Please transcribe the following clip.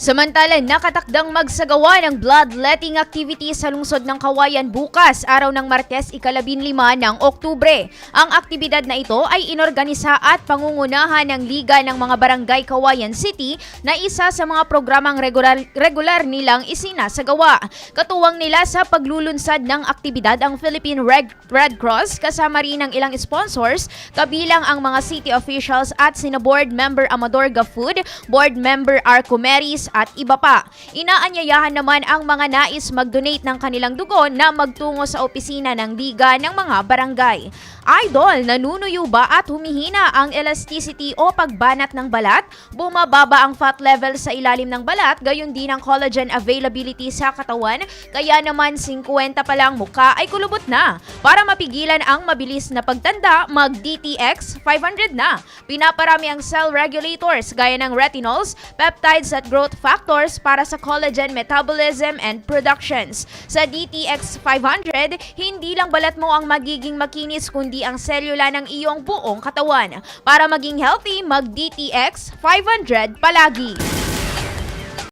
Samantala, nakatakdang magsagawa ng bloodletting activity sa lungsod ng Kawayan bukas, araw ng Martes, ikalabin lima ng Oktubre. Ang aktibidad na ito ay inorganisa at pangungunahan ng Liga ng mga Barangay Kawayan City na isa sa mga programang regular, regular nilang isinasagawa. Katuwang nila sa paglulunsad ng aktibidad ang Philippine Red, Red Cross kasama rin ng ilang sponsors kabilang ang mga city officials at sina board member Amador Gafood, board member Arco Meris at iba pa. Inaanyayahan naman ang mga nais mag-donate ng kanilang dugo na magtungo sa opisina ng Liga ng mga barangay. Idol, nanunuyo ba at humihina ang elasticity o pagbanat ng balat? Bumababa ang fat level sa ilalim ng balat, gayon din ang collagen availability sa katawan, kaya naman 50 pa lang mukha ay kulubot na. Para mapigilan ang mabilis na pagtanda, mag-DTX 500 na. Pinaparami ang cell regulators gaya ng retinols, peptides at growth factors para sa collagen metabolism and productions. Sa DTX 500, hindi lang balat mo ang magiging makinis kundi ang selula ng iyong buong katawan. Para maging healthy, mag-DTX 500 palagi.